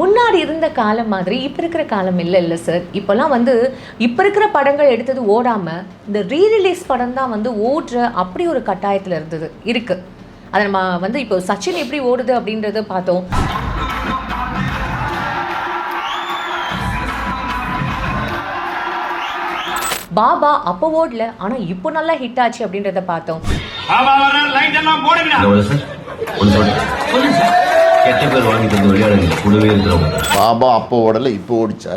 முன்னாடி இருந்த காலம் மாதிரி இப்போ இருக்கிற காலம் இல்லை இல்லை சார் இப்போல்லாம் வந்து இப்போ இருக்கிற படங்கள் எடுத்தது ஓடாமல் இந்த ரீ ரிலீஸ் படம் தான் வந்து ஓடுற அப்படி ஒரு கட்டாயத்தில் இருந்தது இருக்கு. அதை நம்ம வந்து இப்போ சச்சின் எப்படி ஓடுது அப்படின்றத பார்த்தோம். பாபா அப்போ ஓடல ஆனால் இப்போ நல்லா ஹிட் ஆச்சு அப்படின்றத பார்த்தோம். பாபா கெட்ட பேர் வாங்கி தந்த விளையாடுங்க. கூடவே இருக்கிறவங்க. பாபா அப்போ ஓடலை இப்போ ஓடிச்சா?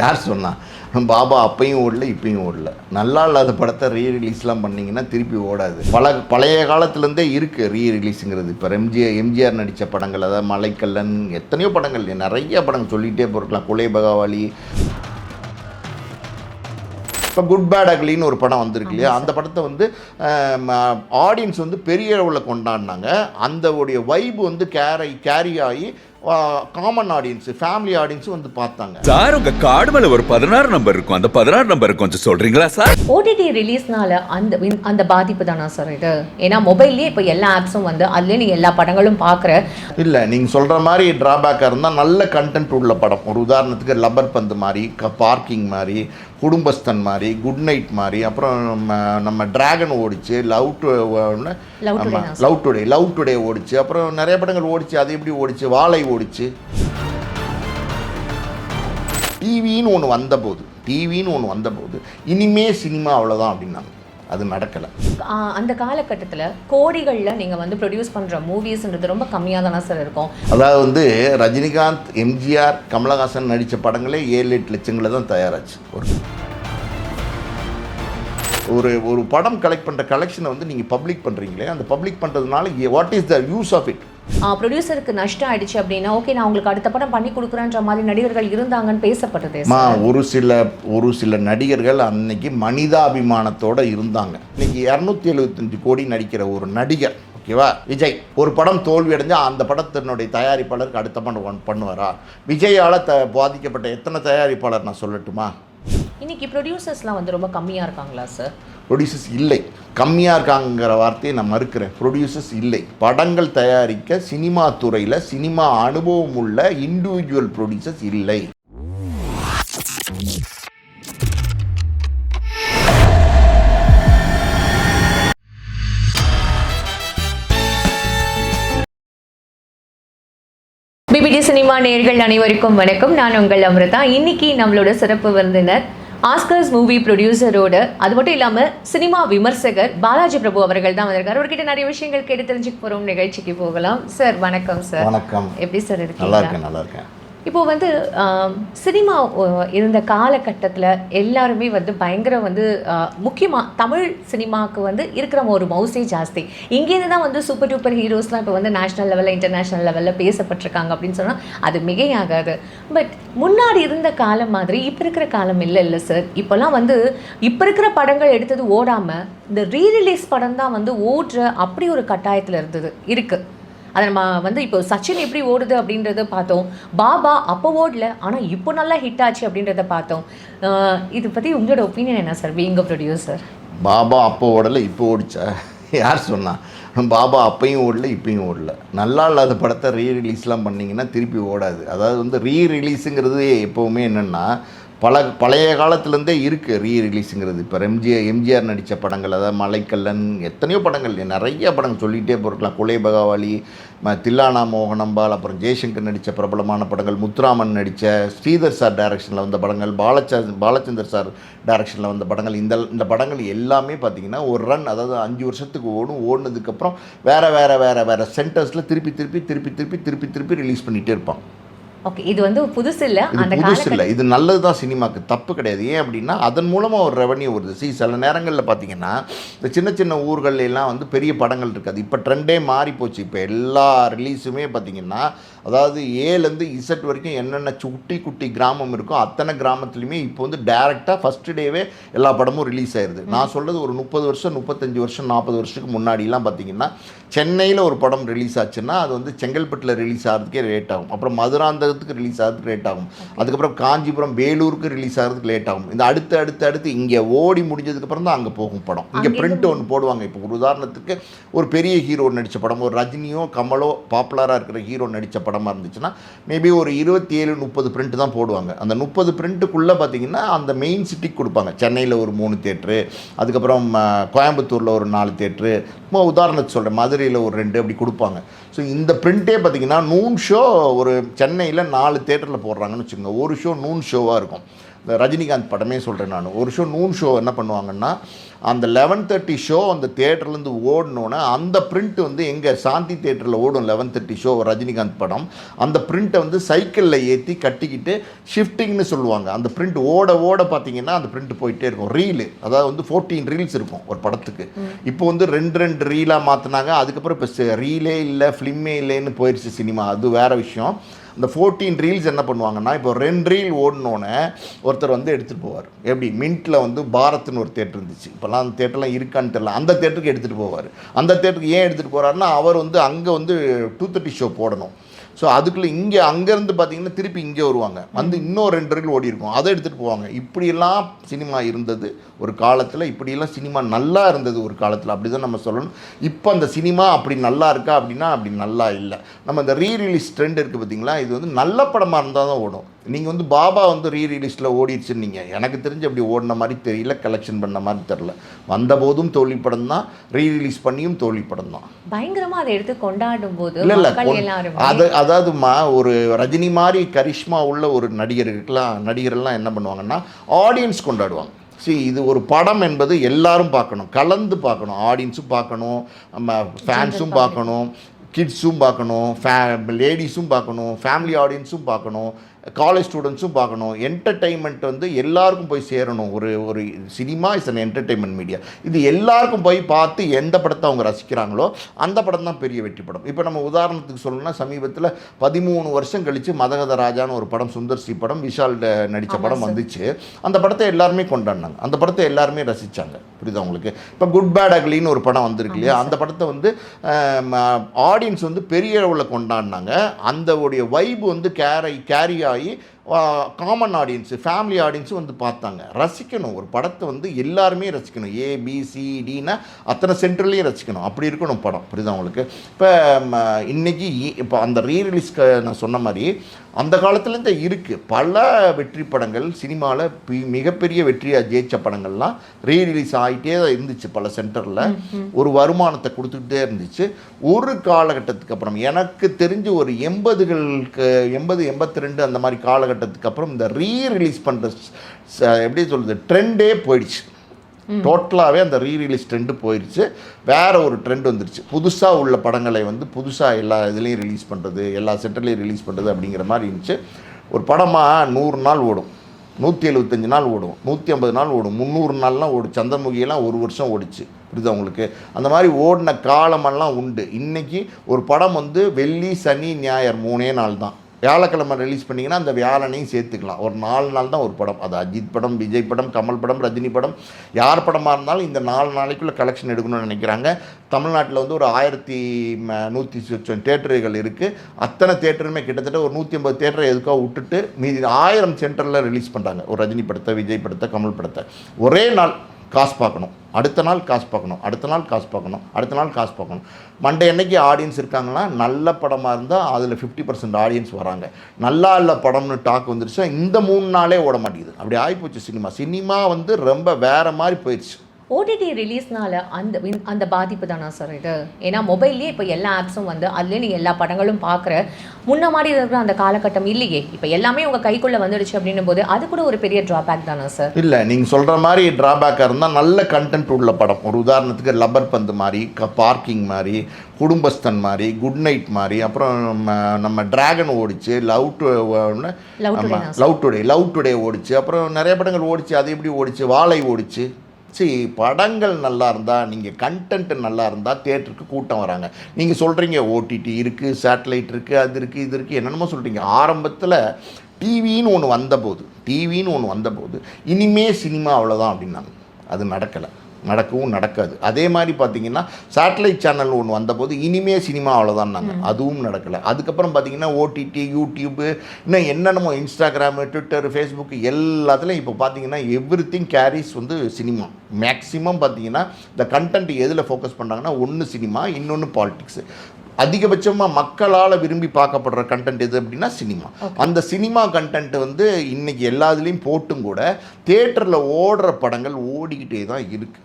யார் சொன்னா? பாபா அப்பையும் ஓடல இப்பையும் ஓடல. நல்லா இல்லாத படத்தை ரீ ரிலீஸ்லாம் பண்ணீங்கன்னா திருப்பி ஓடாது. பல பழைய காலத்துலேருந்தே இருக்குது ரீ ரிலீஸுங்கிறது இப்போ எம்ஜிஆர் எம்ஜிஆர் நடித்த படங்கள் அதாவது மலைக்கல்லன் எத்தனையோ படங்கள் நிறைய படங்கள் சொல்லிகிட்டே போயிருக்கலாம் குலை பகவாலி இப்போ குட் பேட் அக்லின்னு ஒரு படம் வந்திருக்கு இல்லையா? அந்த படத்தை வந்து ஆடியன்ஸ் வந்து பெரிய அளவில் கொண்டாடினாங்க. அந்த உடைய வைப் வந்து கேரி கேரி ஆகி காமன் ஆடியன்ஸ் ஃபேமிலி ஆடியன்ஸும் வந்து பார்த்தாங்க. சார் உங்க கார்டு மேல ஒரு பதினாறு நம்பர் இருக்கும். அந்த பதினாறு நம்பர் கொஞ்சம் சொல்றீங்களா சார்? ஓடிடி ரிலீஸ்னால அந்த அந்த பாதிப்பு தானா சார் இது? ஏன்னா மொபைல்லேயே இப்போ எல்லா ஆப்ஸும் வந்து அதுலேயே நீங்கள் எல்லா படங்களும் பார்க்குற இல்லை நீங்கள் சொல்கிற மாதிரி ட்ராபேக்காக இருந்தால் நல்ல கண்டென்ட் உள்ள படம். ஒரு உதாரணத்துக்கு லப்பர் பந்து மாதிரி க பார்க்கிங் மாதிரி குடும்பஸ்தன் மாதிரி குட் நைட் மாதிரி அப்புறம் நம்ம நம்ம டிராகன் ஓடிச்சு love to love today love today ஓடிச்சு அப்புறம் நிறைய படங்கள் ஓடிச்சு அது எப்படி ஓடிச்சு வாழை ஓடிச்சு டிவின்னு ஒன்று வந்தபோது டிவின்னு ஒன்று வந்தபோது இனிமே சினிமா அவ்வளோதான் அப்படின்னாங்க. அது நடக்கலை. அந்த காலகட்டத்தில் கோடிகளில் நீங்கள் வந்து ப்ரொடியூஸ் பண்ணுற மூவிஸ்ன்றது ரொம்ப கம்மியாக தானே சார் இருக்கும்? அதாவது வந்து ரஜினிகாந்த் எம்ஜிஆர் கமலஹாசன் நடித்த படங்களே ஏழு எட்டு லட்சங்களில் தான் தயாராச்சு ஒரு. ஒரு ஒரு படம் கலெக்ட் பண்ணுற கலெக்ஷனை வந்து நீங்கள் பப்ளிக் பண்ணுறீங்களே அந்த பப்ளிக் பண்ணுறதுனால what is the use of it ப்ரொடியூசருக்கு நஷ்டம் ஆயிடுச்சு அப்படின்னா ஓகே நான் உங்களுக்கு அடுத்த படம் பண்ணி கொடுக்குறேன்ற மாதிரி நடிகர்கள் இருந்தாங்கன்னு பேசப்பட்டது மா ஒரு சில ஒரு சில நடிகர்கள் அன்னைக்கு மனிதாபிமானத்தோட இருந்தாங்க. இன்னைக்கு இரநூத்தி எழுபத்தஞ்சு கோடி நடிக்கிற ஒரு நடிகர் ஓகேவா விஜய். ஒரு படம் தோல்வி அடைஞ்சால் அந்த படத்தினுடைய தயாரிப்பாளருக்கு அடுத்த படம் ஒன் பண்ணுவாரா? விஜயால் த பாதிக்கப்பட்ட எத்தனை தயாரிப்பாளர் நான் சொல்லட்டுமா? இன்னைக்கு ப்ரொடியூசர்ஸ்லாம் வந்து ரொம்ப கம்மியாக இருக்காங்களா சார் ப்ரொடியூசர்ஸ் இல்லை. கம்மியாக இருக்காங்கிற வார்த்தையை நான் மறுக்கிறேன். ப்ரொடியூசர்ஸ் இல்லை. படங்கள் தயாரிக்க சினிமா துறையில் சினிமா அனுபவம் உள்ள இண்டிவிஜுவல் ப்ரொடியூசர்ஸ் இல்லை. பிபிடி சினிமா நேயர்கள் அனைவருக்கும் வணக்கம். நான் உங்கள் அமிர்தா. இன்னைக்கு நம்மளோட சிறப்பு விருந்தினர் ஆஸ்கர்ஸ் மூவி ப்ரொடியூசரோட அது மட்டும் இல்லாமல் சினிமா விமர்சகர் பாலாஜி பிரபு அவர்கள் தான் வந்திருக்காரு. அவர்கிட்ட நிறைய விஷயங்கள் கேட்டு தெரிஞ்சுக்க போகிறோம் நிகழ்ச்சிக்கு போகலாம். சார் வணக்கம் சார் வணக்கம். எப்படி சார் நல்லா இருக்கீங்க இருக்கேன் நல்லா இருக்கேன். இப்போது வந்து சினிமா இருந்த காலகட்டத்தில் எல்லாருமே வந்து பயங்கர வந்து முக்கியமாக தமிழ் சினிமாவுக்கு வந்து இருக்கிற ஒரு மவுசே ஜாஸ்தி. இங்கேருந்து தான் வந்து சூப்பர் டூப்பர் ஹீரோஸ்லாம் இப்போ வந்து நேஷனல் லெவலில் இன்டர்நேஷ்னல் லெவலில் பேசப்பட்டிருக்காங்க அப்படின்னு சொன்னால் அது மிகையாகாது. பட் முன்னாடி இருந்த காலம் மாதிரி இப்போ இருக்கிற காலம் இல்லை இல்லை சார். இப்போல்லாம் வந்து இப்போ இருக்கிற படங்கள் எடுத்தது ஓடாமல் இந்த ரீ ரிலீஸ் படம் தான் வந்து ஓடுற அப்படி ஒரு கட்டாயத்தில் இருந்தது இருக்குது அதை நம்ம வந்து இப்போ சச்சின் எப்படி ஓடுது அப்படின்றத பார்த்தோம். பாபா அப்போ ஓடல ஆனால் இப்போ நல்லா ஹிட் ஆச்சு அப்படின்றத பார்த்தோம். இது பற்றி உங்களோட ஒப்பீனியன் என்ன சார் பீங்க ப்ரொடியூசர் பாபா அப்போ ஓடலை இப்போ ஓடிச்சா? யார் சொன்னா? பாபா அப்பையும் ஓடல இப்பையும் ஓடல. நல்லா இல்லாத படத்தை ரீ ரிலீஸ்லாம் பண்ணிங்கன்னா திருப்பி ஓடாது. அதாவது வந்து ரீ ரிலீஸுங்கிறது எப்போவுமே என்னென்னா பல பழைய காலத்துலேருந்தே இருக்குது ரீ ரிலீஸுங்கிறது இப்போ எம்ஜிஆர் எம்ஜிஆர் நடித்த படங்கள் அதாவது மலைக்கல்லன் எத்தனையோ படங்கள் நிறைய படங்கள் சொல்லிகிட்டே போயிருக்கலாம் குலை பகவாலி தில்லானா மோகனம்பால் அப்புறம் ஜெய்சங்கர் நடித்த பிரபலமான படங்கள் முத்துராமன் நடித்த ஸ்ரீதர் சார் டைரக்ஷனில் வந்த படங்கள் பாலச்சா பாலச்சந்தர் சார் டைரக்ஷனில் வந்த படங்கள். இந்த இந்த படங்கள் எல்லாமே பார்த்தீங்கன்னா ஒரு ரன் அதாவது அஞ்சு வருஷத்துக்கு ஓடும் ஓடினதுக்கப்புறம் வேறு வேறு வேறு வேறு சென்டர்ஸில் திருப்பி திருப்பி திருப்பி திருப்பி திருப்பி திருப்பி ரிலீஸ் பண்ணிகிட்டே இருப்பான் ஓகே இது வந்து புதுசு இல்லை அந்த புதுசு இல்லை. இது நல்லது தான் சினிமாக்கு. தப்பு கிடையாது. ஏன் அப்படின்னா அதன் மூலமாக ஒரு ரெவன்யூ வருது. சி சில நேரங்களில் பார்த்தீங்கன்னா இந்த சின்ன சின்ன ஊர்கள்ல எல்லாம் வந்து பெரிய படங்கள் இருக்காது. இப்போ ட்ரெண்டே மாறி போச்சு இப்போ எல்லா ரிலீஸுமே பார்த்தீங்கன்னா அதாவது ஏலேருந்து இசட் வரைக்கும் என்னென்ன குட்டி குட்டி கிராமம் இருக்கோ அத்தனை கிராமத்துலையுமே இப்போ வந்து டேரெக்டாக ஃபஸ்ட்டு டேவே எல்லா படமும் ரிலீஸ் ஆயிடுது நான் சொல்கிறது ஒரு முப்பது வருஷம் முப்பத்தஞ்சு வருஷம் நாற்பது வருஷத்துக்கு முன்னாடிலாம் பார்த்தீங்கன்னா சென்னையில் ஒரு படம் ரிலீஸ் ஆச்சுன்னா அது வந்து செங்கல்பட்டில் ரிலீஸ் ஆகிறதுக்கே லேட் ஆகும். அப்புறம் மதுராந்தகத்துக்கு ரிலீஸ் ஆகிறதுக்கு லேட் ஆகும். அதுக்கப்புறம் காஞ்சிபுரம் வேலூருக்கு ரிலீஸ் ஆகிறதுக்கு லேட் ஆகும். இந்த அடுத்து அடுத்து அடுத்து இங்கே ஓடி முடிஞ்சதுக்கப்புறம் தான் அங்கே போகும் படம். இங்கே பிரிண்ட் ஒன்று போடுவாங்க. இப்போ ஒரு உதாரணத்துக்கு ஒரு பெரிய ஹீரோ நடித்த படம். ஒரு ரஜினியோ கமலோ பாப்புலராக இருக்கிற ஹீரோ நடித்த படம். படமாக இருந்துச்சுன்னா மேபி ஒரு இருபத்தி ஏழு முப்பது பிரிண்ட் தான் போடுவாங்க. அந்த முப்பது பிரிண்ட்டுக்குள்ளே பார்த்தீங்கன்னா அந்த மெயின் சிட்டிக்கு கொடுப்பாங்க. சென்னையில் ஒரு மூணு தேட்ரு அதுக்கப்புறம் கோயம்புத்தூரில் ஒரு நாலு தேட்ரு சும்மா உதாரணத்துக்கு சொல்கிறேன் மதுரையில் ஒரு ரெண்டு அப்படி கொடுப்பாங்க. ஸோ இந்த பிரிண்ட்டே பார்த்தீங்கன்னா நூன் ஷோ ஒரு சென்னையில் நாலு தேட்டரில் போடுறாங்கன்னு வச்சுக்கோங்க. ஒரு ஷோ நூன் ஷோவாக இருக்கும். ரஜினிகாந்த் படமே சொல்கிறேன் நான். ஒரு ஷோ நூன் ஷோ என்ன பண்ணுவாங்கன்னா அந்த லெவன் தேர்ட்டி ஷோ அந்த தேட்டர்லேருந்து ஓடணுன்னே அந்த பிரிண்ட் வந்து எங்கே சாந்தி தேட்டரில் ஓடும் லெவன் தேர்ட்டி ஷோ ரஜினிகாந்த் படம் அந்த பிரிண்ட்டை வந்து சைக்கிளில் ஏற்றி கட்டிக்கிட்டு ஷிஃப்டிங்னு சொல்லுவாங்க. அந்த பிரிண்ட் ஓட ஓட பார்த்தீங்கன்னா அந்த பிரிண்ட் போயிட்டே இருக்கும். ரீலு அதாவது வந்து ஃபோர்டீன் ரீல்ஸ் இருக்கும் ஒரு படத்துக்கு. இப்போ வந்து ரெண்டு ரெண்டு ரீலாக மாற்றினாங்க அதுக்கப்புறம் இப்போ ரீலே இல்லை ஃபிலிமே இல்லைன்னு போயிடுச்சு சினிமா. அது வேற விஷயம். இந்த ஃபோர்டீன் ரீல்ஸ் என்ன பண்ணுவாங்கன்னா இப்போ ரெண்டு ரீல் ஓடினோன்னே ஒருத்தர் வந்து எடுத்துகிட்டு போவார். எப்படி? மின்ட்டில் வந்து பாரத்னு ஒரு தேட்டர் இருந்துச்சு. இப்போல்லாம் அந்த தேட்டர்லாம் இருக்கான்னு தெரில அந்த தேட்டருக்கு எடுத்துகிட்டு போவார். அந்த தேட்டருக்கு ஏன் எடுத்துகிட்டு போகிறாருன்னா அவர் வந்து அங்கே வந்து டூ தேர்ட்டி ஷோ போடணும். ஸோ அதுக்குள்ளே இங்கே அங்கேருந்து பார்த்தீங்கன்னா திருப்பி இங்கே வருவாங்க. வந்து இன்னும் ரெண்டு ரீல் ஓடி இருக்கும் அதை எடுத்துகிட்டு போவாங்க. இப்படியெல்லாம் சினிமா இருந்தது. ஒரு காலத்தில் இப்படியெல்லாம் சினிமா நல்லா இருந்தது ஒரு காலத்தில் அப்படி தான் நம்ம சொல்லணும். இப்போ அந்த சினிமா அப்படி நல்லா இருக்கா அப்படின்னா அப்படி நல்லா இல்லை. நம்ம இந்த ரீ ரிலீஸ் ட்ரெண்ட் இருக்குது பார்த்தீங்களா இது வந்து நல்ல படமாக இருந்தால் தான் ஓடும். நீங்கள் வந்து பாபா வந்து ரீ ரிலீஸில் ஓடிடுச்சுன்னீங்க. எனக்கு தெரிஞ்சு அப்படி ஓடின மாதிரி தெரியல கலெக்ஷன் பண்ண மாதிரி தெரில வந்தபோதும் தோல்வி படம் தான் ரீ ரிலீஸ் பண்ணியும் தோல்வி படம் தான். பயங்கரமா அதை எடுத்து கொண்டாடும் போது இல்ல இல்ல அது அதாவதுமா ஒரு ரஜினி மாதிரி கரிஷ்மா உள்ள ஒரு நடிகருக்கெல்லாம் நடிகரெல்லாம் என்ன பண்ணுவாங்கன்னா ஆடியன்ஸ் கொண்டாடுவாங்க. See இது ஒரு படம் என்பது எல்லாரும் பார்க்கணும். கலந்து பார்க்கணும். ஆடியன்ஸும் பார்க்கணும். நம்ம ஃபேன்ஸும் பார்க்கணும். கிட்ஸும் பார்க்கணும். ஃபே லேடிஸும் பார்க்கணும். ஃபேமிலி ஆடியன்ஸும் பார்க்கணும். காலேஜ் ஸ்டூடெண்ட்ஸும் பார்க்கணும். என்டர்டெயின்மெண்ட் வந்து எல்லாருக்கும் போய் சேரணும். ஒரு ஒரு cinema is an entertainment media இது எல்லாருக்கும் போய் பார்த்து எந்த படத்தை அவங்க ரசிக்கிறாங்களோ அந்த படம் தான் பெரிய வெற்றி படம். இப்போ நம்ம உதாரணத்துக்கு சொல்லணும்னா சமீபத்தில் பதிமூணு வருஷம் கழித்து மதகத ராஜான்னு ஒரு படம் சுந்தர் சி படம் விஷால் நடித்த படம் வந்துச்சு. அந்த படத்தை எல்லாருமே கொண்டாடினாங்க. அந்த படத்தை எல்லாருமே ரசித்தாங்க புரியுதா உங்களுக்கு? இப்போ குட் பேட் அக்லின்னு ஒரு படம் வந்திருக்கு இல்லையா? அந்த படத்தை வந்து ஆடியன்ஸ் வந்து பெரிய அளவில் கொண்டாடினாங்க. அந்த உடைய வைப் வந்து கேரை கேரி ஆகி காமன் ஆடியன்ஸு ஃபேமிலி ஆடியன்ஸும் வந்து பார்த்தாங்க. ரசிக்கணும். ஒரு படத்தை வந்து எல்லாருமே ரசிக்கணும். ஏ பி சி டின்னா அத்தனை சென்டர்லேயும் ரசிக்கணும். அப்படி இருக்கணும் படம். புரியுதா உங்களுக்கு? இப்போ இன்னைக்கு இப்போ அந்த ரீ ரிலீஸ்க்கு நான் சொன்ன மாதிரி அந்த காலத்துலேருந்து இருக்குது பல வெற்றி படங்கள் சினிமாவில் மிகப்பெரிய வெற்றியாக ஜெயிச்ச படங்கள்லாம் ரீ ரிலீஸ் ஆகிட்டே தான் இருந்துச்சு பல சென்டரில் ஒரு வருமானத்தை கொடுத்துக்கிட்டே இருந்துச்சு. ஒரு காலகட்டத்துக்கு அப்புறம் எனக்கு தெரிஞ்சு ஒரு எண்பதுகளுக்கு எண்பது எண்பத்தி ரெண்டு அந்த மாதிரி காலகட்டத்துக்கு அப்புறம் இந்த ரீ ரிலீஸ் பண்ணுற எப்படி சொல்கிறது ட்ரெண்டே போயிடுச்சு. டோட்டலாகவே அந்த ரீ ரிலீஸ் ட்ரெண்டு போயிடுச்சு வேற ஒரு ட்ரெண்ட் வந்துருச்சு. புதுசாக உள்ள படங்களை வந்து புதுசாக எல்லா இதுலேயும் ரிலீஸ் பண்ணுறது எல்லா சென்டர்லேயும் ரிலீஸ் பண்ணுறது அப்படிங்கிற மாதிரி இருந்துச்சு. ஒரு படமாக நூறு நாள் ஓடும். நூற்றி எழுபத்தஞ்சு நாள் ஓடும். நூற்றி ஐம்பது நாள் ஓடும். முந்நூறு நாள்லாம் ஓடும். சந்திரமுகியெல்லாம் ஒரு வருஷம் ஓடிச்சு. புரியுதா உங்களுக்கு? அந்த மாதிரி ஓடின காலமெல்லாம் உண்டு. இன்றைக்கி ஒரு படம் வந்து வெள்ளி சனி ஞாயிறு மூணே நாள் தான் வியாழக்கிழமை ரிலீஸ் பண்ணிங்கன்னா அந்த வியாழனையும் சேர்த்துக்கலாம். ஒரு நாலு நாள் தான் ஒரு படம். அது அஜித் படம் விஜய் படம் கமல் படம் ரஜினி படம். யார் படமாக இருந்தாலும் இந்த நாலு நாளைக்குள்ளே கலெக்ஷன் எடுக்கணும்னு நினைக்கிறாங்க. தமிழ்நாட்டில் வந்து ஒரு ஆயிரத்தி நூற்றி சொச்சம் தேட்டர்கள் இருக்குது அத்தனை தேட்டருமே கிட்டத்தட்ட ஒரு நூற்றி ஐம்பது தேட்டரை எதுக்காக விட்டுட்டு மீதி ஆயிரம் சென்டரில் ரிலீஸ் பண்ணுறாங்க ஒரு ரஜினி படத்தை விஜய் படத்தை கமல் படத்தை. ஒரே நாள் காசு பார்க்கணும். அடுத்த நாள் காசு பார்க்கணும். அடுத்த நாள் காசு பார்க்கணும். அடுத்த நாள் காசு பார்க்கணும். மண்டே அன்னைக்கு ஆடியன்ஸ் இருக்காங்கன்னா நல்ல படமாக இருந்தால் அதில் ஃபிஃப்டி பர்சன்ட் ஆடியன்ஸ் வராங்க. நல்லா இல்லை படம்னு டாக் வந்துருச்சா இந்த மூணு நாளே ஓட மாட்டேங்குது. அப்படி ஆகிப்போச்சு சினிமா. சினிமா வந்து ரொம்ப வேறு மாதிரி போயிடுச்சு. ஓடிடி ரிலீஸ்னால அந்த அந்த பாதிப்பு தானா சார் இது. ஏன்னா மொபைல்லேயே இப்போ எல்லா ஆப்ஸும் வந்து அதுலேயே நீங்கள் எல்லா படங்களும் பார்க்குற முன்ன மாதிரி இருக்கிற அந்த காலகட்டம் இல்லையே. இப்போ எல்லாமே உங்கள் கைக்குள்ளே வந்துடுச்சு அப்படின்னும் போது அது கூட ஒரு பெரிய ட்ராபேக் தானா சார் இல்லை நீங்கள் சொல்கிற மாதிரி ட்ராபேக்காக இருந்தால் நல்ல கண்டென்ட் உள்ள படம். ஒரு உதாரணத்துக்கு லப்பர் பந்து மாதிரி க பார்க்கிங் மாதிரி குடும்பஸ்தன் மாதிரி குட் நைட் மாதிரி அப்புறம் நம்ம நம்ம டிராகன் ஓடிச்சு love to love today love today ஓடிச்சு அப்புறம் நிறைய படங்கள் ஓடிச்சு அது எப்படி ஓடிச்சு வாழை ஓடிச்சு. சரி படங்கள் நல்லா இருந்தால் நீங்கள் கண்டென்ட் நல்லா இருந்தால் தேட்டருக்கு கூட்டம் வராங்க. நீங்கள் சொல்கிறீங்க ஓடிடி இருக்குது சேட்டலைட் இருக்குது அது இருக்குது இது இருக்குது என்னென்னமோ சொல்கிறீங்க ஆரம்பத்தில் டிவின்னு ஒன்று வந்தபோது டிவின்னு ஒன்று வந்தபோது இனிமே சினிமா அவ்வளோதான் அப்படின்னாங்க. அது நடக்கலை. நடக்கவும் நடக்காது. அதே மாதிரி பார்த்தீங்கன்னா சேட்டலைட் சேனல் ஒன்று வந்தபோது இனிமே சினிமா அவ்வளோதான்னாங்க அதுவும் நடக்கலை. அதுக்கப்புறம் பார்த்தீங்கன்னா ஓடிடி யூடியூப்பு இன்னும் என்னென்னமோ இன்ஸ்டாகிராமு ட்விட்டர் ஃபேஸ்புக் எல்லாத்துலேயும் இப்போ பார்த்தீங்கன்னா எவ்ரி திங் கேரிஸ் வந்து சினிமா மேக்ஸிமம் பார்த்தீங்கன்னா இந்த கண்டென்ட் எதில் ஃபோக்கஸ் பண்ணுறாங்கன்னா ஒன்று சினிமா இன்னொன்று பாலிடிக்ஸு அதிகபட்சமாக மக்களால் விரும்பி பார்க்கப்படுற கண்டென்ட் எது அப்படின்னா சினிமா அந்த சினிமா கண்டென்ட் வந்து இன்னைக்கு எல்லாத்துலேயும் போட்டும் கூட தேட்டரில் ஓடுற படங்கள் ஓடிக்கிட்டே தான் இருக்குது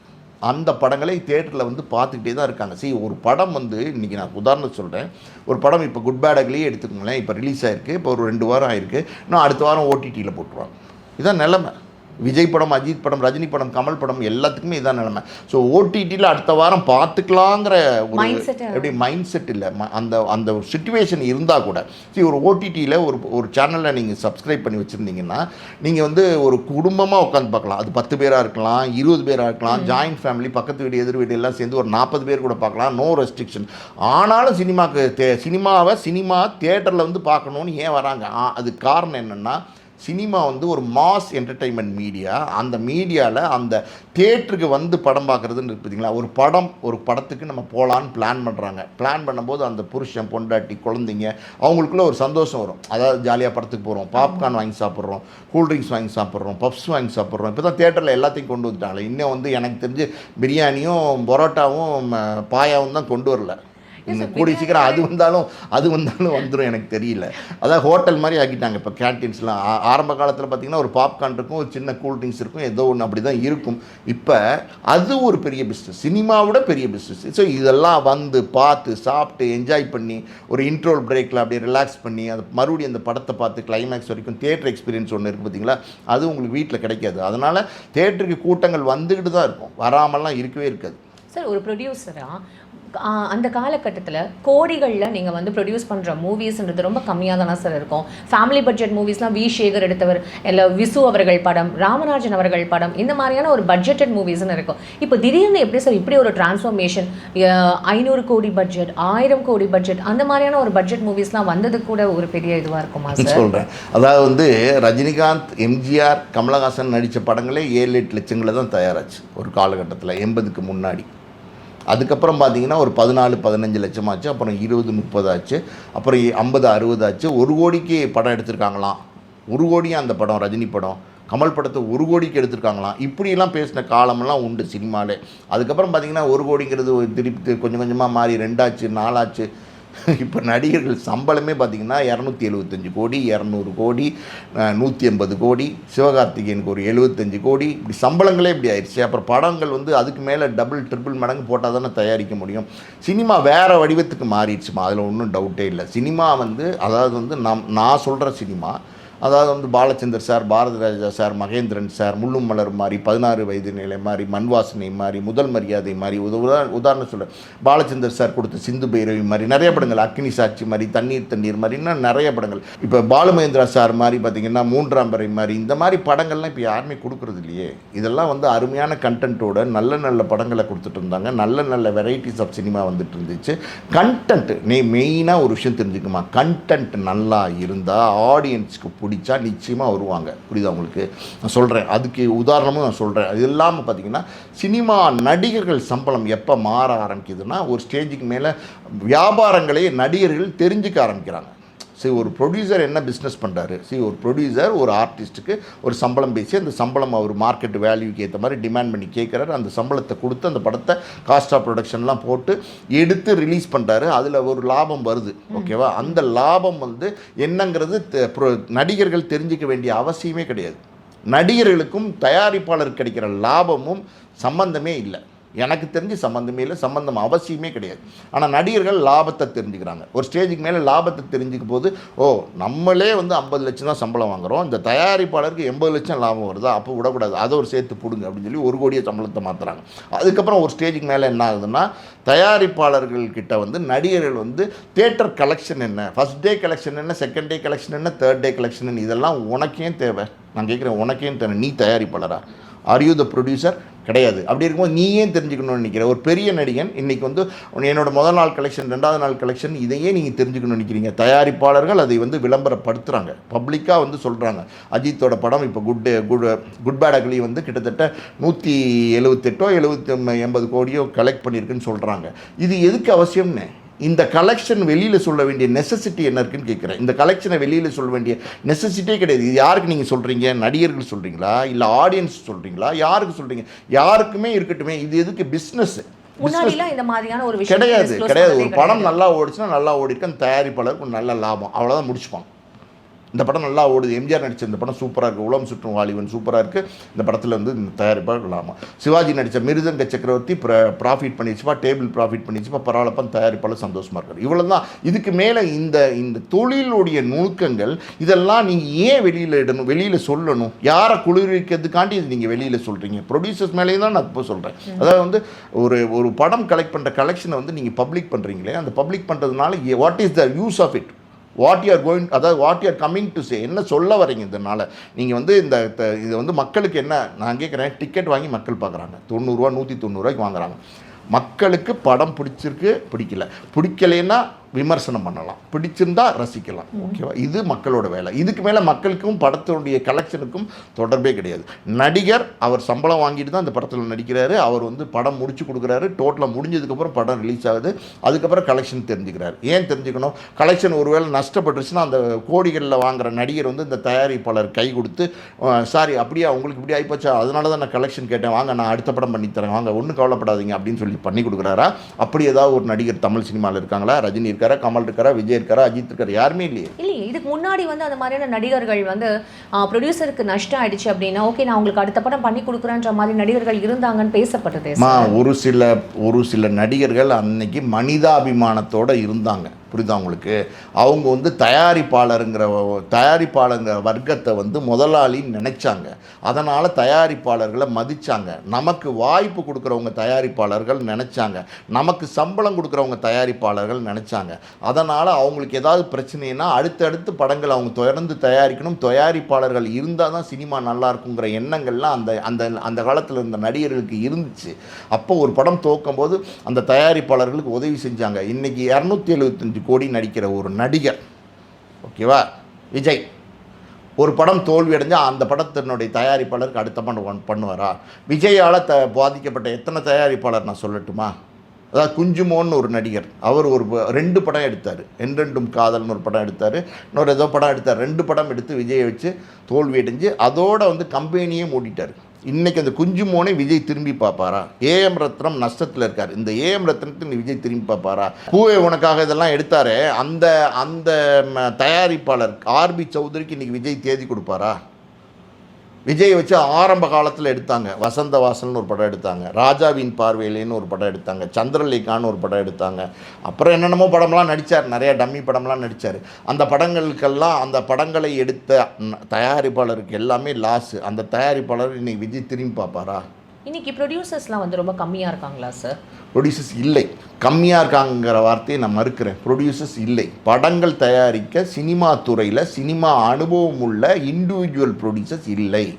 அந்த படங்களை தேட்டரில் வந்து பார்த்துக்கிட்டே தான் இருக்காங்க. சரி ஒரு படம் வந்து இன்றைக்கி நான் உதாரணம் சொல்கிறேன் ஒரு படம் இப்போ குட் பேட் அக்லியே எடுத்துக்கோங்களேன். இப்போ ரிலீஸ் ஆயிருக்கு. இப்போ ஒரு ரெண்டு வாரம் ஆயிருக்கு. இன்னும் அடுத்த வாரம் ஓடிடியில் போட்டுருவாங்க. இதுதான் நிலமை. விஜய் படம் அஜித் படம் ரஜினி படம் கமல் படம் எல்லாத்துக்குமே இதான் நிலைமை. ஸோ ஓடிடியில் அடுத்த வாரம் பார்த்துக்கலாங்கிற ஒரு. எப்படி மைண்ட் செட் இல்லை அந்த அந்த சுச்சுவேஷன் இருந்தால் கூட. சரி ஒரு ஓடிடியில் ஒரு ஒரு சேனலில் நீங்கள் சப்ஸ்கிரைப் பண்ணி வச்சுருந்தீங்கன்னா நீங்கள் வந்து ஒரு குடும்பமாக உட்காந்து பார்க்கலாம். அது பத்து பேராக இருக்கலாம் இருபது பேராக இருக்கலாம் ஜாயின்ட் ஃபேமிலி பக்கத்து வீடு எதிர் வீடு எல்லாம் சேர்ந்து ஒரு நாற்பது பேர் கூட பார்க்கலாம். நோ ரெஸ்ட்ரிக்ஷன் ஆனாலும் சினிமாக்கு தே சினிமாவை சினிமா தேட்டரில் வந்து பார்க்கணுன்னு ஏன் வராங்க? அதுக்கு காரணம் என்னென்னா சினிமா வந்து ஒரு மாஸ் என்டர்டைன்மெண்ட் மீடியா அந்த மீடியாவில் அந்த தேட்டருக்கு வந்து படம் பார்க்குறதுன்னு பார்த்தீங்களா ஒரு படம் ஒரு படத்துக்கு நம்ம போகலான்னு பிளான் பண்ணுறாங்க பிளான் பண்ணும்போது அந்த புருஷன் பொண்டாட்டி குழந்தைங்க அவங்களுக்குள்ள ஒரு சந்தோஷம் வரும். அதாவது ஜாலியாக படத்துக்கு போகிறோம் பாப்கார்ன் வாங்கி சாப்பிட்றோம் கூல்ட்ரிங்க்ஸ் வாங்கி சாப்பிட்றோம் பப்ஸ் வாங்கி சாப்பிட்றோம். இப்போ தான் தேட்டரில் எல்லாத்தையும் கொண்டு வந்துட்டாங்களே இன்னும் வந்து எனக்கு தெரிஞ்சு பிரியாணியும் பரோட்டாவும் ம, பாயாவும் தான் கொண்டு வரல. இன்னும் கூடி சீக்கிரம் அது வந்தாலும் அது வந்தாலும் வந்துடும் எனக்கு தெரியல. அதான் ஹோட்டல் மாதிரி ஆக்கிட்டாங்க இப்போ கேன்டீன்ஸ்லாம் ஆரம்ப காலத்தில் பார்த்தீங்கன்னா ஒரு பாப்கார்ன் இருக்கும் ஒரு சின்ன கூல் ட்ரிங்க்ஸ் இருக்கும் ஏதோ ஒன்று அப்படி தான் இருக்கும். இப்போ அது ஒரு பெரிய பிஸ்னஸ் சினிமாவோட பெரிய பிஸ்னஸ் ஸோ இதெல்லாம் வந்து பார்த்து சாப்பிட்டு என்ஜாய் பண்ணி ஒரு இன்ட்ரோல் பிரேக்கில் அப்படியே ரிலாக்ஸ் பண்ணி அது மறுபடியும் அந்த படத்தை பார்த்து கிளைமேக்ஸ் வரைக்கும் தேட்டர் எக்ஸ்பீரியன்ஸ் ஒன்று இருக்குது பார்த்தீங்களா அது உங்களுக்கு வீட்டில் கிடைக்காது. அதனால் தேட்டருக்கு கூட்டங்கள் வந்துக்கிட்டு தான் இருக்கும். வராமலாம் இருக்கவே இருக்காது. சார் ஒரு ப்ரொடியூசராக அந்த காலகட்டத்தில் கோடிகளில் நீங்கள் வந்து ப்ரொடியூஸ் பண்ணுற மூவிஸ்ன்றது ரொம்ப கம்மியாக தானே சார் இருக்கும்? ஃபேமிலி பட்ஜெட் மூவிஸ்லாம் வி சேகர் எடுத்தவர் இல்லை விசு அவர்கள் படம் ராமராஜன் அவர்கள் படம் இந்த மாதிரியான ஒரு பட்ஜெட்டட் மூவிஸ்னு இருக்கும். இப்போ திடீர்னு எப்படி சார் இப்படி ஒரு டிரான்ஸ்ஃபர்மேஷன் ஐநூறு கோடி பட்ஜெட் ஆயிரம் கோடி பட்ஜெட் அந்த மாதிரியான ஒரு பட்ஜெட் மூவிஸ்லாம் வந்தது கூட ஒரு பெரிய இதுவாக இருக்குமா சார் சொல்கிறேன் அதாவது வந்து ரஜினிகாந்த் எம்ஜிஆர் கமலஹாசன் நடித்த படங்களே ஏழு எட்டு லட்சங்களை தான் தயாராச்சு ஒரு காலகட்டத்தில் எண்பதுக்கு முன்னாடி. அதுக்கப்புறம் பார்த்தீங்கன்னா ஒரு பதினாலு பதினஞ்சு லட்சம் ஆச்சு அப்புறம் இருபது முப்பது ஆச்சு அப்புறம் ஐம்பது அறுபது ஆச்சு ஒரு கோடிக்கு படம் எடுத்திருக்காங்களாம். ஒரு கோடியும் அந்த படம் ரஜினி படம்? கமல் படத்தை ஒரு கோடிக்கு எடுத்திருக்காங்களாம். இப்படியெல்லாம் பேசின காலமெல்லாம் உண்டு சினிமாவில் அதுக்கப்புறம் பார்த்தீங்கன்னா ஒரு கோடிங்கிறது ஒரு திருப்பி கொஞ்சம் கொஞ்சமாக மாறி ரெண்டாச்சு நாலாச்சு இப்போ நடிகர்கள் சம்பளமே பார்த்தீங்கன்னா இரநூத்தி எழுபத்தஞ்சு கோடி இரநூறு கோடி நூற்றி எண்பது கோடி சிவகார்த்திகேயனுக்கு ஒரு எழுபத்தஞ்சு கோடி. இப்படி சம்பளங்களே இப்படி ஆயிடுச்சு. அப்புறம் படங்கள் வந்து அதுக்கு மேலே டபுள் ட்ரிபிள் மடங்கு போட்டால் தானே தயாரிக்க முடியும். சினிமா வேறு வடிவத்துக்கு மாறிடுச்சுமா? அதில் ஒன்றும் டவுட்டே இல்லை. சினிமா வந்து அதாவது வந்து நம் நான் சொல்கிற சினிமா அதாவது வந்து Balachander sir Bharathiraja sir Mahendran sir முள்ளும் மலர் மாதிரி பதினாறு வயது நிலை மாதிரி மண்வாசனை மாதிரி முதல் மரியாதை மாதிரி உத உதா உதாரணம் சொல்கிறேன் பாலச்சந்தர் சார் கொடுத்த சிந்து பைரவி மாதிரி நிறைய படங்கள் அக்னி சாட்சி மாதிரி தண்ணீர் தண்ணீர் மாதிரி இன்னும் நிறைய படங்கள். இப்போ பாலுமகேந்திரா சார் மாதிரி பார்த்தீங்கன்னா மூன்றாம் பறை மாதிரி இந்த மாதிரி படங்கள்லாம் இப்போ யாருமே கொடுக்குறது இல்லையே. இதெல்லாம் வந்து அருமையான கண்டென்ட்டோட நல்ல நல்ல படங்களை கொடுத்துட்டு இருந்தாங்க. நல்ல நல்ல வெரைட்டிஸ் ஆஃப் சினிமா வந்துட்டு இருந்துச்சு. கண்டென்ட் நீ மெயினாக ஒரு விஷயம் தெரிஞ்சுக்குமா கண்டென்ட் நல்லா இருந்தால் ஆடியன்ஸ்க்கு பிடிச்சா நிச்சயமாக வருவாங்க. புரியுதா உங்களுக்கு? நான் சொல்கிறேன் அதுக்கு உதாரணமும் நான் சொல்கிறேன் அது இல்லாமல் பார்த்தீங்கன்னா சினிமா நடிகர்கள் சம்பளம் எப்போ மாற ஆரம்பிக்குதுன்னா ஒரு ஸ்டேஜுக்கு மேலே வியாபாரங்களையே நடிகர்கள் தெரிஞ்சுக்க ஆரம்பிக்கிறாங்க. சரி ஒரு ப்ரொடியூசர் என்ன பிஸ்னஸ் பண்ணுறாரு சரி ஒரு ப்ரொடியூசர் ஒரு ஆர்டிஸ்ட்டுக்கு ஒரு சம்பளம் பேசி அந்த சம்பளம் அவர் மார்க்கெட் வேல்யூக்கு ஏற்ற மாதிரி டிமாண்ட் பண்ணி கேட்குறாரு அந்த சம்பளத்தை கொடுத்து அந்த படத்தை காஸ்ட் ஆஃப் ப்ரொடக்ஷன்லாம் போட்டு எடுத்து ரிலீஸ் பண்ணுறாரு அதில் ஒரு லாபம் வருது. ஓகேவா அந்த லாபம் வந்து என்னங்கிறது நடிகர்கள் தெரிஞ்சிக்க வேண்டிய அவசியமே கிடையாது. நடிகர்களுக்கும் தயாரிப்பாளருக்கு கிடைக்கிற லாபமும் சம்பந்தமே இல்லை. எனக்கு தெரிஞ்சு சம்மந்தமே இல்லை சம்மந்தம் அவசியமே கிடையாது. ஆனால் நடிகர்கள் லாபத்தை தெரிஞ்சுக்கிறாங்க. ஒரு ஸ்டேஜுக்கு மேலே லாபத்தை தெரிஞ்சுக்க போது ஓ நம்மளே வந்து ஐம்பது லட்சம் தான் சம்பளம் வாங்குகிறோம் இந்த தயாரிப்பாளருக்கு எண்பது லட்சம் லாபம் வருதா? அப்போ விடக்கூடாது. அதை ஒரு சேர்த்து பிடுங்க அப்படின்னு சொல்லி ஒரு கோடியை சம்பளத்தை மாற்றுறாங்க அதுக்கப்புறம் ஒரு ஸ்டேஜுக்கு மேலே என்ன ஆகுதுன்னா தயாரிப்பாளர்கள் கிட்ட வந்து நடிகர்கள் வந்து தேட்டர் கலெக்ஷன் என்ன? ஃபஸ்ட் டே கலெக்ஷன் என்ன? செகண்ட் டே கலெக்ஷன் என்ன? தேர்ட் டே கலெக்ஷன் என்ன? இதெல்லாம் உனக்கே தேவை. நான் கேட்குறேன் உனக்கே தேவை. நீ தயாரிப்பாளரா? ஆர் யூ த ப்ரொடியூசர் கிடையாது. அப்படி இருக்கும்போது நீ ஏன் தெரிஞ்சுக்கணும்னு நினைக்கிற ஒரு பெரிய நடிகன் இன்றைக்கி வந்து என்னோட முதல் நாள் கலெக்ஷன் ரெண்டாவது நாள் கலெக்ஷன் இதையே நீங்கள் தெரிஞ்சுக்கணும்னு நினைக்கிறீங்க. தயாரிப்பாளர்கள் அதை வந்து விளம்பரப்படுத்துகிறாங்க பப்ளிக்காக வந்து சொல்கிறாங்க அஜித்தோட படம் இப்போ good good good bad ugly வந்து கிட்டத்தட்ட நூற்றி எழுபத்தெட்டோ எழுபத்தி எண்பது கோடியோ கலெக்ட் பண்ணியிருக்குன்னு சொல்கிறாங்க இது எதுக்கு அவசியம்னு? இந்த கலெக்ஷன் வெளியில் சொல்ல வேண்டிய நெசசிட்டி என்ன இருக்குன்னு கேட்குறேன் இந்த கலெக்ஷனை வெளியில் சொல்ல வேண்டிய நெசசிட்டியே கிடையாது. இது யாருக்கு நீங்கள் சொல்கிறீங்க நடிகர்கள் சொல்கிறீங்களா இல்லை ஆடியன்ஸ் சொல்கிறீங்களா யாருக்கு சொல்கிறீங்க யாருக்குமே இருக்கட்டுமே இது எதுக்கு பிஸ்னஸ் முன்னாடிலாம் இந்த மாதிரியான ஒரு விஷயம் கிடையாது கிடையாது. ஒரு படம். நல்லா ஓடிச்சுன்னா நல்லா ஓடிருக்கு அந்த தயாரிப்பாளருக்கு ஒரு நல்ல லாபம். அவ்வளோதான் முடிச்சுப்பாங்க. இந்த படம் நல்லா ஓடுது. எம்ஜிஆர் நடிச்ச இந்த படம் சூப்பராக இருக்குது உலகம் சுற்றும் வாலிபன் சூப்பராக இருக்குது இந்த படத்தில் வந்து இந்த தயாரிப்பாளர் லாபம் சிவாஜி நடித்த மிருதங்க சக்கரவர்த்தி ப்ராஃபிட் பண்ணிச்சுப்பா டேபிள் ப்ராஃபிட் பண்ணிச்சுப்பா பரவாயில்லப்பா தயாரிப்பாளர் சந்தோஷமாக இருக்காரு. இவ்வளோ தான் இதுக்கு மேலே இந்த இந்த தொழிலுடைய நுணுக்கங்கள் இதெல்லாம் நீங்கள் ஏன் வெளியில் இடணும் வெளியில் சொல்லணும்? யாரை குளிர்விக்கிறதுக்காண்டி இது நீங்கள் வெளியில் சொல்கிறீங்க ப்ரொடியூசர்ஸ் மேலேயும் தான் நான் இப்போ சொல்கிறேன் அதாவது வந்து ஒரு ஒரு படம் கலெக்ட் பண்ணுற கலெக்ஷனை வந்து நீங்கள் பப்ளிக் பண்ணுறீங்களே அந்த பப்ளிக் பண்ணுறதுனால what is the use of it what you're going அதாவது what you're coming to say என்ன சொல்ல வரீங்க இதனால்? நீங்கள் வந்து இந்த த- இது வந்து மக்களுக்கு என்ன நான் கேட்குறேன் டிக்கெட் வாங்கி மக்கள் பார்க்குறாங்க. தொண்ணூறுரூவா நூற்றி தொண்ணூறுரூவாய்க்கு வாங்குறாங்க. மக்களுக்கு படம் பிடிச்சிருக்கு பிடிக்கல. பிடிக்கலைன்னா விமர்சனம் பண்ணலாம். பிடிச்சிருந்தா ரசிக்கலாம். ஓகேவா? இது மக்களோட வேலை. இதுக்கு மேலே மக்களுக்கும் படத்தினுடைய கலெக்ஷனுக்கும் தொடர்பே கிடையாது. நடிகர் அவர் சம்பளம் வாங்கிட்டு தான் அந்த படத்தில் நடிக்கிறாரு. அவர் வந்து படம் முடிச்சு கொடுக்குறாரு. டோட்டலாக முடிஞ்சதுக்கப்புறம் படம் ரிலீஸ் ஆகுது. அதுக்கப்புறம் கலெக்ஷன் தெரிஞ்சுக்கிறாரு. ஏன் தெரிஞ்சுக்கணும்? கலெக்ஷன் ஒருவேளை நஷ்டப்பட்டுருச்சுன்னா அந்த கோடிகளில் வாங்குற நடிகர் வந்து இந்த தயாரிப்பாளர் கை கொடுத்து சாரி அப்படியா? உங்களுக்கு இப்படி ஆகிப்போச்சா அதனால தான் நான் கலெக்ஷன் கேட்டேன். வாங்க நான் அடுத்த படம் பண்ணி தரேன். வாங்க ஒன்றும் கவலைப்படாதீங்க. அப்படின்னு சொல்லி பண்ணி கொடுக்குறாரா? அப்படி ஏதாவது ஒரு நடிகர் தமிழ் சினிமாவில் இருக்காங்களா? ரஜினி இருக்காரா கமல் இருக்காரா விஜய் இருக்காரா அஜித் இருக்காரா யாருமே இல்லையே. இல்லையே இதுக்கு முன்னாடி வந்து அந்த மாதிரியான நடிகர்கள் வந்து ப்ரொடியூசருக்கு நஷ்டம் ஆயிடுச்சு அப்படின்னா ஓகே நான் உங்களுக்கு அடுத்த படம் பண்ணி கொடுக்குறேன்ற மாதிரி நடிகர்கள் இருந்தாங்கன்னு பேசப்பட்டது ஒரு சில ஒரு சில நடிகர்கள் அன்னைக்கு மனிதாபிமானத்தோட இருந்தாங்க. புரியுதா உங்களுக்கு? அவங்க வந்து தயாரிப்பாளருங்கிற தயாரிப்பாளருங்கிற வர்க்கத்தை வந்து முதலாளின்னு நினைச்சாங்க. அதனால் தயாரிப்பாளர்களை மதித்தாங்க நமக்கு வாய்ப்பு கொடுக்குறவங்க தயாரிப்பாளர்கள் நினைச்சாங்க. நமக்கு சம்பளம் கொடுக்குறவங்க தயாரிப்பாளர்கள் நினைச்சாங்க. அதனால் அவங்களுக்கு ஏதாவது பிரச்சனைனா அடுத்தடுத்து படங்கள் அவங்க தொடர்ந்து தயாரிக்கணும். தயாரிப்பாளர்கள் இருந்தால் தான் சினிமா நல்லா இருக்குங்கிற எண்ணங்கள்லாம் அந்த அந்த அந்த காலத்தில் இருந்த நடிகர்களுக்கு இருந்துச்சு. அப்போ ஒரு படம் துவக்கும் போது அந்த தயாரிப்பாளர்களுக்கு உதவி செஞ்சாங்க. இன்னைக்கு இரநூத்தி எழுபத்தஞ்சு கோடி நடிக்கிற ஒரு நடிகர். ஓகேவா? விஜய். ஒரு படம் தோல்வி அடைஞ்சால் அந்த படத்தினுடைய தயாரிப்பாளருக்கு அடுத்த படம் பண்ணுவாரா? விஜயால் த பாதிக்கப்பட்ட எத்தனை தயாரிப்பாளர் நான் சொல்லட்டுமா? அதாவது குஞ்சுமோன்னு ஒரு நடிகர். அவர் ஒரு ப- ரெண்டு படம் எடுத்தார். என்றெண்டும் காதல்னு ஒரு படம் எடுத்தார். இன்னொரு ஏதோ படம் எடுத்தார். ரெண்டு படம் எடுத்து விஜயை வச்சு தோல்வி அடைஞ்சு அதோட வந்து கம்பெனியே மூடிட்டார். இன்னைக்கு அந்த குஞ்சு மோனை விஜய் திரும்பி பார்ப்பாரா? ஏஎம் ரத்னம் நஷ்டத்தில் இருக்கார். இந்த ஏஎம் ரத்னத்தை விஜய் திரும்பி பார்ப்பாரா? பூவே உனக்காக இதெல்லாம் எடுத்தாரே அந்த அந்த தயாரிப்பாளர் ஆர்பி சௌத்ரிக்கு இன்னைக்கு விஜய் தேதி கொடுப்பாரா? விஜய் வச்சு ஆரம்ப காலத்தில் எடுத்தாங்க. வசந்த வாசல்னு ஒரு படம் எடுத்தாங்க. ராஜாவின் பார்வையிலேன்னு ஒரு படம் எடுத்தாங்க. சந்திரலேகான்னு ஒரு படம் எடுத்தாங்க. அப்புறம் என்னென்னமோ படம்லாம் நடித்தார் நிறையா டம்மி படம்லாம் நடித்தார் அந்த படங்களுக்கெல்லாம் அந்த படங்களை எடுத்த தயாரிப்பாளருக்கு எல்லாமே லாஸு அந்த தயாரிப்பாளர் இன்றைக்கி விஜய் திரும்பி பார்ப்பாரா? இன்னைக்கு ப்ரொடியூசர்ஸ்லாம் வந்து ரொம்ப கம்மியாக இருக்காங்களா சார் ப்ரொடியூசர்ஸ் இல்லை. கம்மியாக இருக்காங்கிற வார்த்தையை நான் மறுக்கிறேன். ப்ரொடியூசர்ஸ் இல்லை. படங்கள் தயாரிக்க சினிமா துறையில் சினிமா அனுபவம் உள்ள இண்டிவிஜுவல் ப்ரொடியூசர்ஸ் இல்லை.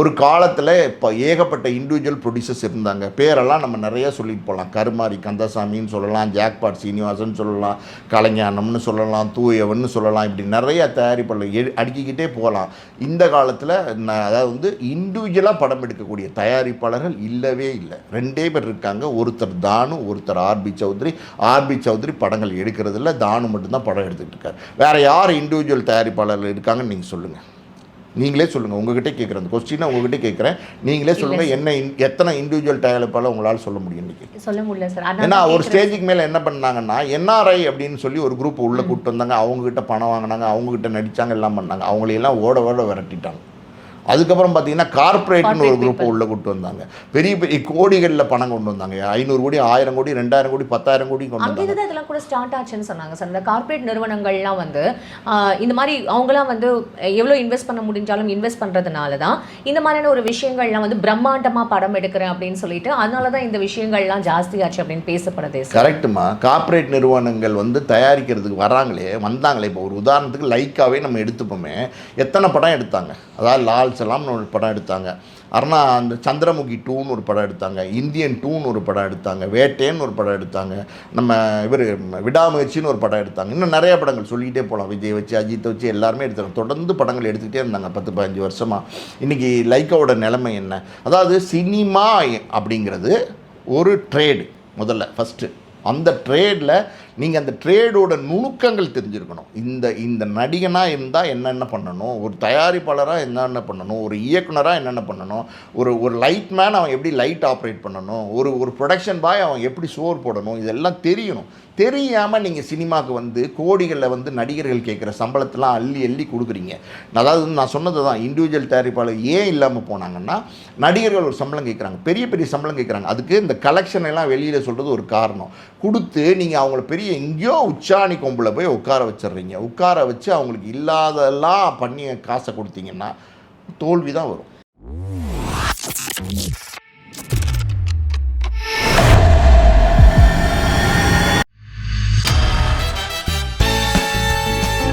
ஒரு காலத்தில் இப்போ ஏகப்பட்ட இண்டிவிஜுவல் ப்ரொடியூசர்ஸ் இருந்தாங்க. பேரெல்லாம் நம்ம நிறைய சொல்லிட்டு போகலாம் கருமாரி கந்தசாமின்னு சொல்லலாம் ஜாக்பாட் சீனிவாசன் சொல்லலாம் கலைஞானம்னு சொல்லலாம் தூயவன்னு சொல்லலாம். இப்படி நிறைய தயாரிப்பாளர் எ அடுக்கிக்கிட்டே போகலாம் இந்த காலத்தில் அதாவது வந்து இண்டிவிஜுவலாக படம் எடுக்கக்கூடிய தயாரிப்பாளர்கள் இல்லவே இல்லை. ரெண்டே பேர் இருக்காங்க. ஒருத்தர் தானு ஒருத்தர் ஆர்பி சௌத்ரி. ஆர்பி சௌத்ரி படங்கள் எடுக்கிறதில்ல. தானு மட்டும்தான் படம் எடுத்துக்கிட்டு இருக்காரு. வேறு யார் இண்டிவிஜுவல் தயாரிப்பாளர்கள் இருக்காங்கன்னு நீங்கள் சொல்லுங்கள் நீங்களே சொல்லுங்கள் உங்ககிட்ட கேட்குறேன் அந்த கொஸ்டினை உங்ககிட்ட கேட்குறேன் நீங்களே சொல்லுங்கள் என்ன எத்தனை இண்டிவிஜுவல் தயாரிப்பாளர் உங்களால் சொல்ல முடியும் இன்னைக்கு சொல்ல முடியல சார். ஏன்னா ஒரு ஸ்டேஜுக்கு மேலே என்ன பண்ணாங்கன்னா என்ஆர்ஐ அப்படின்னு சொல்லி ஒரு குரூப் உள்ளே கூப்பிட்டு வந்தாங்க. அவங்ககிட்ட பணம் வாங்கினாங்க. அவங்ககிட்ட நடிச்சாங்க. எல்லாம் பண்ணாங்க. அவங்களையெல்லாம் ஓட ஓட விரட்டிட்டாங்க. அதுக்கப்புறம் பார்த்தீங்கன்னா கார்ப்பரேட்னு ஒரு குரூப்பை உள்ளே கூட்டு வந்தாங்க. பெரிய பெரிய கோடிகளில் பணம் கொண்டு வந்தாங்க. ஐநூறு கோடி ஆயிரம் கோடி ரெண்டாயிரம் கோடி பத்தாயிரம் கோடி கொண்டு வந்தாங்க. இதெல்லாம் கூட ஸ்டார்ட் ஆச்சுன்னு சொன்னாங்க. சார் இந்த கார்ப்பரேட் நிறுவனங்கள்லாம் வந்து இந்த மாதிரி அவங்களாம் வந்து எவ்வளோ இன்வெஸ்ட் பண்ண முடிஞ்சாலும் இன்வெஸ்ட் பண்ணுறதுனால தான் இந்த மாதிரியான ஒரு விஷயங்கள்லாம் வந்து பிரம்மாண்டமாக படம் எடுக்கிறேன் அப்படின்னு சொல்லிட்டு அதனால தான் இந்த விஷயங்கள்லாம் ஜாஸ்தியாச்சு அப்படின்னு பேசப்படுதே. கரெக்டுமா கார்ப்பரேட் நிறுவனங்கள் வந்து தயாரிக்கிறதுக்கு வராங்களே வந்தாங்களே. இப்போ ஒரு உதாரணத்துக்கு லைக்காவே நம்ம எடுத்துப்போமே. எத்தனை படம் எடுத்தாங்க? அதாவது லால் சலாம்னு ஒரு படம் எடுத்தாங்க. அருணா அந்த சந்திரமுகி டூன்னு ஒரு படம் எடுத்தாங்க. இந்தியன் டூன்னு ஒரு படம் எடுத்தாங்க. வேட்டேன்னு ஒரு படம் எடுத்தாங்க. நம்ம இவர் விடாமுயற்சின்னு ஒரு படம் எடுத்தாங்க. இன்னும் நிறைய படங்கள் சொல்லிக்கிட்டே போகலாம் விஜய் வச்சு அஜித்தை வச்சு எல்லாருமே எடுத்தாங்க தொடர்ந்து படங்கள் எடுத்துக்கிட்டே இருந்தாங்க பத்து பதினஞ்சு வருஷமாக இன்றைக்கி லைக்காவோட நிலைமை என்ன? அதாவது சினிமா அப்படிங்கிறது ஒரு ட்ரேடு முதல்ல ஃபஸ்ட்டு அந்த ட்ரேடில் நீங்கள் அந்த ட்ரேடோட நுணுக்கங்கள் தெரிஞ்சிருக்கணும். இந்த இந்த நடிகனாக இருந்தால் என்னென்ன பண்ணணும்? ஒரு தயாரிப்பாளராக என்னென்ன பண்ணணும்? ஒரு இயக்குனராக என்னென்ன பண்ணணும்? ஒரு ஒரு லைட் மேன் அவன் எப்படி லைட் ஆப்ரேட் பண்ணணும்? ஒரு ஒரு ப்ரொடக்ஷன் பாய் அவன் எப்படி சோர் போடணும்? இதெல்லாம் தெரியணும். தெரியாமல் நீங்கள் சினிமாவுக்கு வந்து கோடிகளில் வந்து நடிகர்கள் கேட்குற சம்பளத்தெல்லாம் அள்ளி அள்ளி கொடுக்குறீங்க. அதாவது நான் சொன்னது தான் இண்டிவிஜுவல் தயாரிப்பாளர் ஏன் இல்லாமல் போனாங்கன்னா நடிகர்கள் ஒரு சம்பளம் கேட்குறாங்க. பெரிய பெரிய சம்பளம் கேட்குறாங்க. அதுக்கு இந்த கலெக்ஷன் எல்லாம் வெளியில் சொல்கிறது ஒரு காரணம். கொடுத்து நீங்கள் அவங்கள பெரிய எங்கேயோ உச்சாணி கொம்பில் போய் உட்கார வச்சிடுறீங்க. உட்கார வச்சு அவங்களுக்கு இல்லாதெல்லாம் பண்ணி காசை கொடுத்தீங்கன்னா தோல்வி தான் வரும்.